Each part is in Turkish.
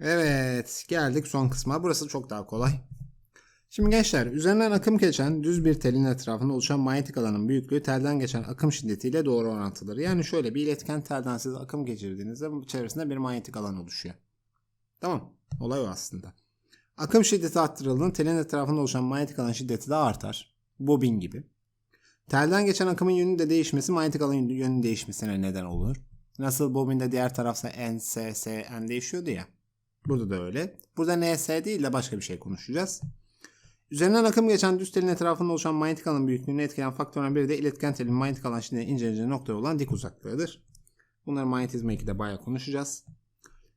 Evet geldik son kısma. Burası çok daha kolay. Şimdi gençler üzerinden akım geçen düz bir telin etrafında oluşan manyetik alanın büyüklüğü telden geçen akım şiddetiyle doğru orantılıdır. Yani şöyle bir iletken telden siz akım geçirdiğinizde çevresinde bir manyetik alan oluşuyor. Tamam. Olay o aslında. Akım şiddeti arttırıldığında telin etrafında oluşan manyetik alan şiddeti de artar. Bobin gibi. Telden geçen akımın yönünün de değişmesi manyetik alanın yönünün değişmesine neden olur. Nasıl bobinde diğer tarafsa N, S, S, N değişiyordu ya. Burada da öyle. Burada NS değil de başka bir şey konuşacağız. Üzerinden akım geçen düz telin etrafında oluşan manyetik alan büyüklüğünü etkileyen faktörün biri de iletken telin manyetik alan şiddetine inceleyeceği nokta olan dik uzaklığıdır. Bunları manyetizma 2'de bayağı konuşacağız.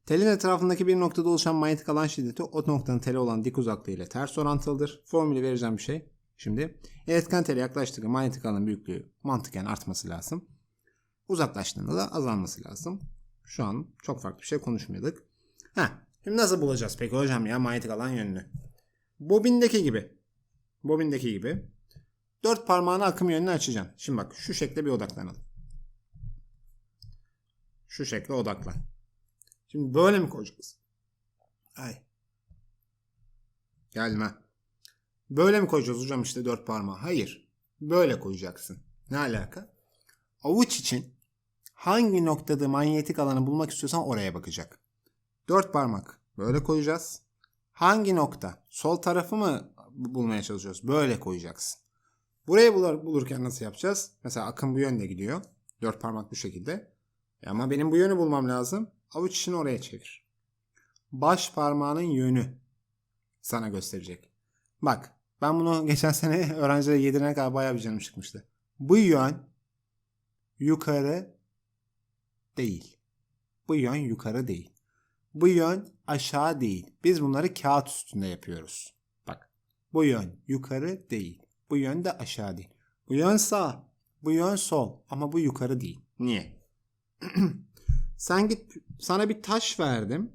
Telin etrafındaki bir noktada oluşan manyetik alan şiddeti o noktanın teli olan dik uzaklığı ile ters orantılıdır. Formülü vereceğim bir şey. Şimdi iletken tele yaklaştıkça manyetik alanın büyüklüğü mantıken artması lazım. Uzaklaştığında da azalması lazım. Şu an çok farklı bir şey konuşmuyorduk. Heh, şimdi nasıl bulacağız peki hocam ya manyetik alan yönünü? Bobindeki gibi. Bobindeki gibi. Dört parmağını akım yönünü açacaksın. Şimdi bak şu şekle bir odaklanalım. Şu şekle odaklan. Şimdi böyle mi koyacağız? Ay. Gelme. Böyle mi koyacağız hocam işte dört parmağı? Hayır. Böyle koyacaksın. Ne alaka? Avuç için hangi noktada manyetik alanı bulmak istiyorsan oraya bakacak. Dört parmak böyle koyacağız. Hangi nokta? Sol tarafı mı bulmaya çalışıyoruz? Böyle koyacaksın. Burayı bulur, bulurken nasıl yapacağız? Mesela akım bu yönde gidiyor. Dört parmak bu şekilde. E ama benim bu yönü bulmam lazım. Avuç içini oraya çevir. Baş parmağının yönü sana gösterecek. Bak ben bunu geçen sene öğrencilere yedirene kadar bayağı bir canım çıkmıştı. Bu yön yukarı değil. Bu yön yukarı değil. Bu yön aşağı değil. Biz bunları kağıt üstünde yapıyoruz. Bak. Bu yön yukarı değil. Bu yön de aşağı değil. Bu yön sağ. Bu yön sol. Ama bu yukarı değil. Niye? Sen git sana bir taş verdim.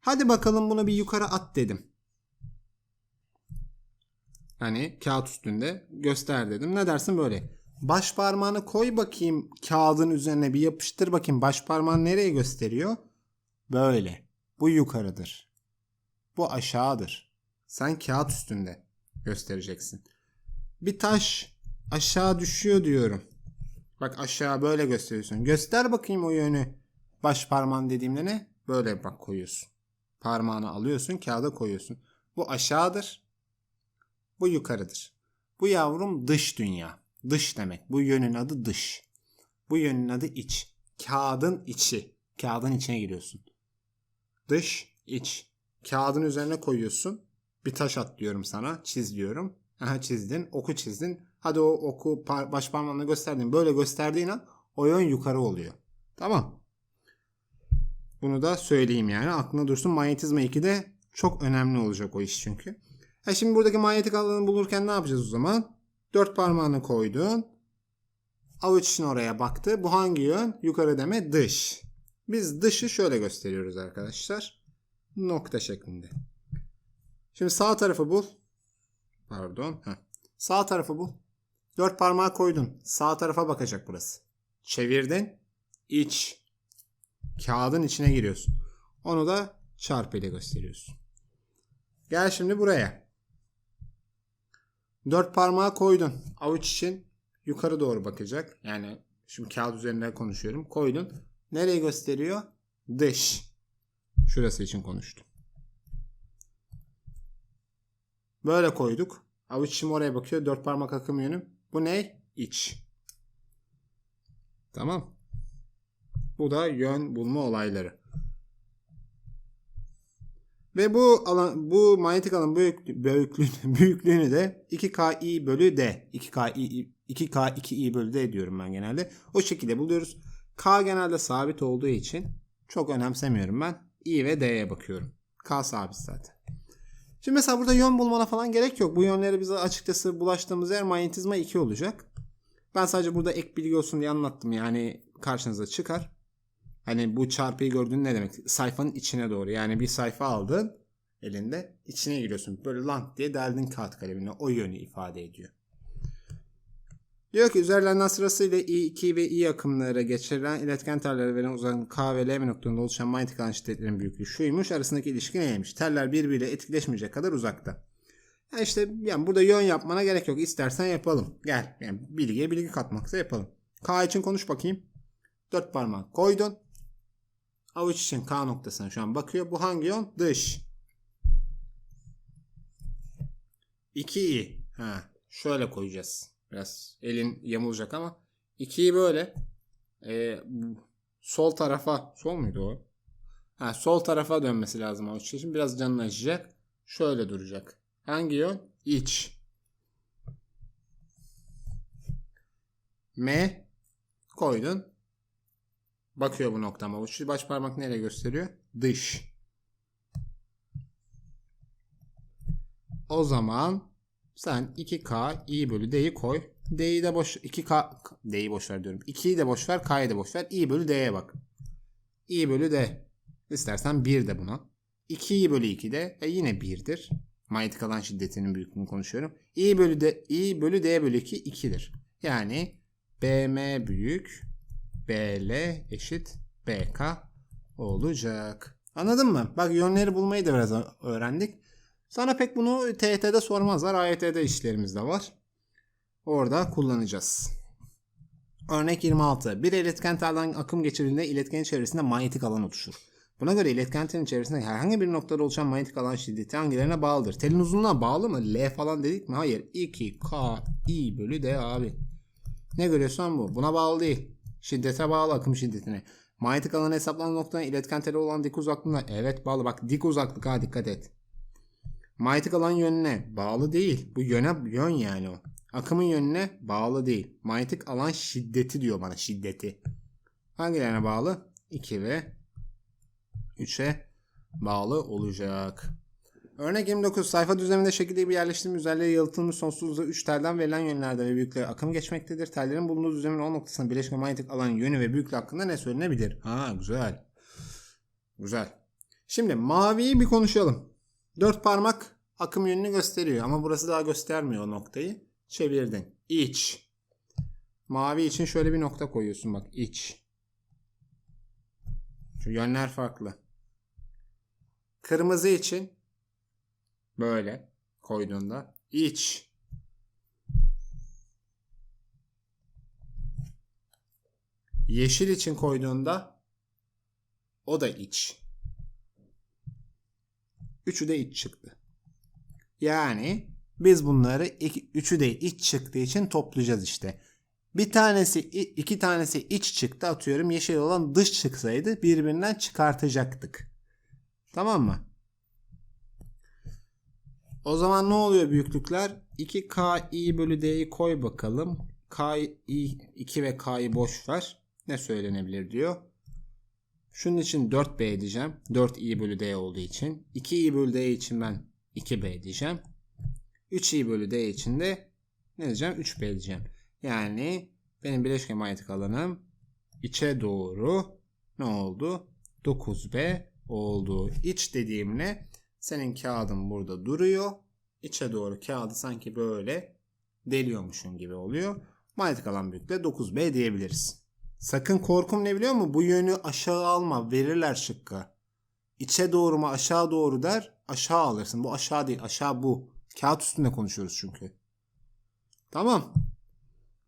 Hadi bakalım bunu bir yukarı at dedim. Hani kağıt üstünde göster dedim. Ne dersin böyle? Baş parmağını koy bakayım kağıdın üzerine bir yapıştır bakayım. Baş parmağını nereye gösteriyor? Böyle. Bu yukarıdır. Bu aşağıdır. Sen kağıt üstünde göstereceksin. Bir taş aşağı düşüyor diyorum. Bak aşağı böyle gösteriyorsun. Göster bakayım o yönü. Baş parmağın dediğimde ne? Böyle bak koyuyorsun. Parmağını alıyorsun kağıda koyuyorsun. Bu aşağıdır. Bu yukarıdır. Bu yavrum dış dünya. Dış demek. Bu yönün adı dış. Bu yönün adı iç. Kağıdın içi. Kağıdın içine giriyorsun. Dış, iç. Kağıdın üzerine koyuyorsun. Bir taş at diyorum sana. Çiz diyorum. Aha çizdin. Oku çizdin. Hadi o oku baş parmağınla gösterdin. Böyle gösterdiğin an o yön yukarı oluyor. Tamam. Bunu da söyleyeyim yani. Aklına dursun. Manyetizma 2'de çok önemli olacak o iş çünkü. Ha şimdi buradaki manyetik alanı bulurken ne yapacağız o zaman? Dört parmağını koydun. Avuç için oraya baktı. Bu hangi yön? Yukarı deme dış. Biz dışı şöyle gösteriyoruz arkadaşlar. Nokta şeklinde. Şimdi sağ tarafı bul. Pardon. Heh. Sağ tarafı bul. Dört parmağı koydun. Sağ tarafa bakacak burası. Çevirdin. İç. Kağıdın içine giriyorsun. Onu da çarpı ile gösteriyorsun. Gel şimdi buraya. Dört parmağı koydun. Avuç için yukarı doğru bakacak. Yani şimdi kağıt üzerinde konuşuyorum. Koydun. Nereye gösteriyor? Dış. Şurası için konuştum. Böyle koyduk. Avuç içim oraya bakıyor. Dört parmak akım yönü. Bu ne? İç. Tamam. Bu da yön bulma olayları. Ve bu alan bu manyetik alan büyüklüğünü, büyüklüğünü, büyüklüğünü de 2Ki bölü D. 2Ki 2K 2i bölü D diyorum ben genelde. O şekilde buluyoruz. K genelde sabit olduğu için çok önemsemiyorum ben. I ve D'ye bakıyorum. K sabit zaten. Şimdi mesela burada yön bulmana falan gerek yok. Bu yönleri bize açıkçası bulaştığımız yer manyetizma 2 olacak. Ben sadece burada ek bilgi olsun diye anlattım. Yani karşınıza çıkar. Hani bu çarpıyı gördüğün ne demek? Sayfanın içine doğru. Yani bir sayfa aldın elinde içine giriyorsun. Böyle lang diye derdin kağıt kalemine. O yönü ifade ediyor. Diyor ki üzerlerinden sırasıyla I2 ve I akımları geçirilen iletken tellere verilen uzaklık K ve L noktalarında oluşan manyetik alan şiddetlerinin büyüklüğü şuymuş. Arasındaki ilişki neymiş? Teller birbiriyle etkileşmeyecek kadar uzakta. Ya işte yani burada yön yapmana gerek yok. İstersen yapalım. Gel. Yani bilgiye bilgi katmaksa yapalım. K için konuş bakayım. Dört parmak koydun. Avuç için K noktasına şu an bakıyor. Bu hangi yön? Dış. 2i. Ha, şöyle koyacağız. Biraz elin yamulacak ama 2'yi böyle e, sol tarafa sol muydu o? Ha, sol tarafa dönmesi lazım avuç için. Biraz canını acıyacak. Şöyle duracak. Hangi yön? İç. M koydun. Bakıyor bu noktama. Avuç baş parmak nereye gösteriyor? Dış. O zaman sen 2K i bölü D'yi koy. D'yi de boş 2K D'yi boş ver diyorum. 2'yi de boş ver, K'yı da boş ver. i bölü D'ye bak. i bölü D. İstersen 1 de buna. 2i bölü 2 de e yine 1'dir. Manyetik alan şiddetinin büyüklüğünü konuşuyorum. i bölü D i bölü D bölü 2 2'dir. Yani BM büyük BL eşit BK olacak. Anladın mı? Bak yönleri bulmayı da biraz öğrendik. Sana pek bunu TYT'de sormazlar. AYT'de işlerimiz de var. Orada kullanacağız. Örnek 26. Bir iletken telden akım geçirildiğinde iletkenin çevresinde manyetik alan oluşur. Buna göre iletken telin çevresinde herhangi bir noktada oluşan manyetik alan şiddeti hangilerine bağlıdır? Telin uzunluğuna bağlı mı? L falan dedik mi? Hayır. 2 K I bölü D abi. Ne görüyorsan bu. Buna bağlı değil. Şiddete bağlı akım şiddetine. Manyetik alanı hesaplanan noktanın iletken tele olan dik uzaklığına evet bağlı. Bak dik uzaklık ha dikkat et. Manyetik alan yönüne bağlı değil. Bu yöne yön yani o. Akımın yönüne bağlı değil. Manyetik alan şiddeti diyor bana şiddeti. Hangilerine bağlı? 2 ve 3'e bağlı olacak. Örnek 29 sayfa düzeninde şekilde bir yerleştirme üzerleri yalıtılmış sonsuzluğu 3 telden verilen yönlerde ve büyüklüğe akım geçmektedir. Tellerin bulunduğu düzenin 10 noktasında birleşme manyetik alan yönü ve büyüklüğü hakkında ne söylenebilir? Ha güzel. Güzel. Şimdi maviyi bir konuşalım. Dört parmak akım yönünü gösteriyor ama burası daha göstermiyor o noktayı. Çevirdin. İç. Mavi için şöyle bir nokta koyuyorsun bak iç. Şu yönler farklı. Kırmızı için böyle koyduğunda iç. Yeşil için koyduğunda o da iç. Üçü de iç çıktı. Yani biz bunları iki, üçü de iç çıktığı için toplayacağız işte. Bir tanesi iki tanesi iç çıktı atıyorum yeşil olan dış çıksaydı birbirinden çıkartacaktık. Tamam mı? O zaman ne oluyor büyüklükler? 2K i bölü D'yi koy bakalım. K i 2 ve K'yı boş ver. Ne söylenebilir diyor. Şunun için 4B diyeceğim. 4i bölü D olduğu için. 2i bölü D için ben 2B diyeceğim. 3i bölü D için de ne diyeceğim? 3B diyeceğim. Yani benim bileşke manyetik alanım içe doğru ne oldu? 9B oldu. İç dediğimle senin kağıdın burada duruyor. İçe doğru kağıdı sanki böyle deliyormuşun gibi oluyor. Manyetik alan büyüklüğü 9B diyebiliriz. Sakın korkum ne biliyor musun? Bu yönü aşağı alma. Verirler şıkkı. İçe doğru mu aşağı doğru der. Aşağı alırsın. Bu aşağı değil. Aşağı bu. Kağıt üstünde konuşuyoruz çünkü. Tamam.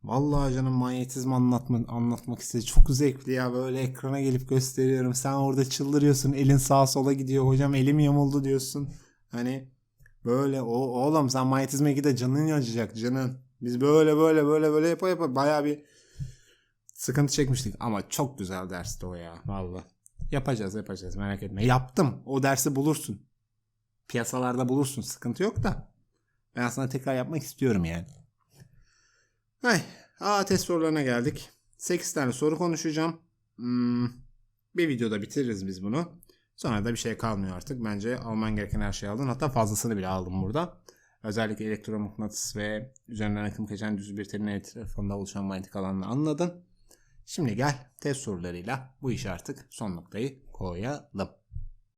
Vallahi canım manyetizmi anlatma, anlatmak istedi. Çok zevkli ya. Böyle ekrana gelip gösteriyorum. Sen orada çıldırıyorsun. Elin sağa sola gidiyor. Hocam elim yamuldu diyorsun. Hani böyle o oğlum sen manyetizme gide canın acıyacak canın. Biz böyle böyle böyle böyle yapa yapa baya bir sıkıntı çekmiştik. Ama çok güzel dersti o ya. Valla. Yapacağız yapacağız merak etme. Yaptım. O dersi bulursun. Piyasalarda bulursun. Sıkıntı yok da. Ben aslında tekrar yapmak istiyorum yani. Ay, A test sorularına geldik. 8 tane soru konuşacağım. Hmm, bir videoda bitiririz biz bunu. Sonra da bir şey kalmıyor artık. Bence alman gereken her şeyi aldın. Hatta fazlasını bile aldım burada. Özellikle elektromıknatıs ve üzerinden akım geçen düz bir telin etrafında oluşan manyetik alanını anladın. Şimdi gel test sorularıyla bu iş artık son noktayı koyalım.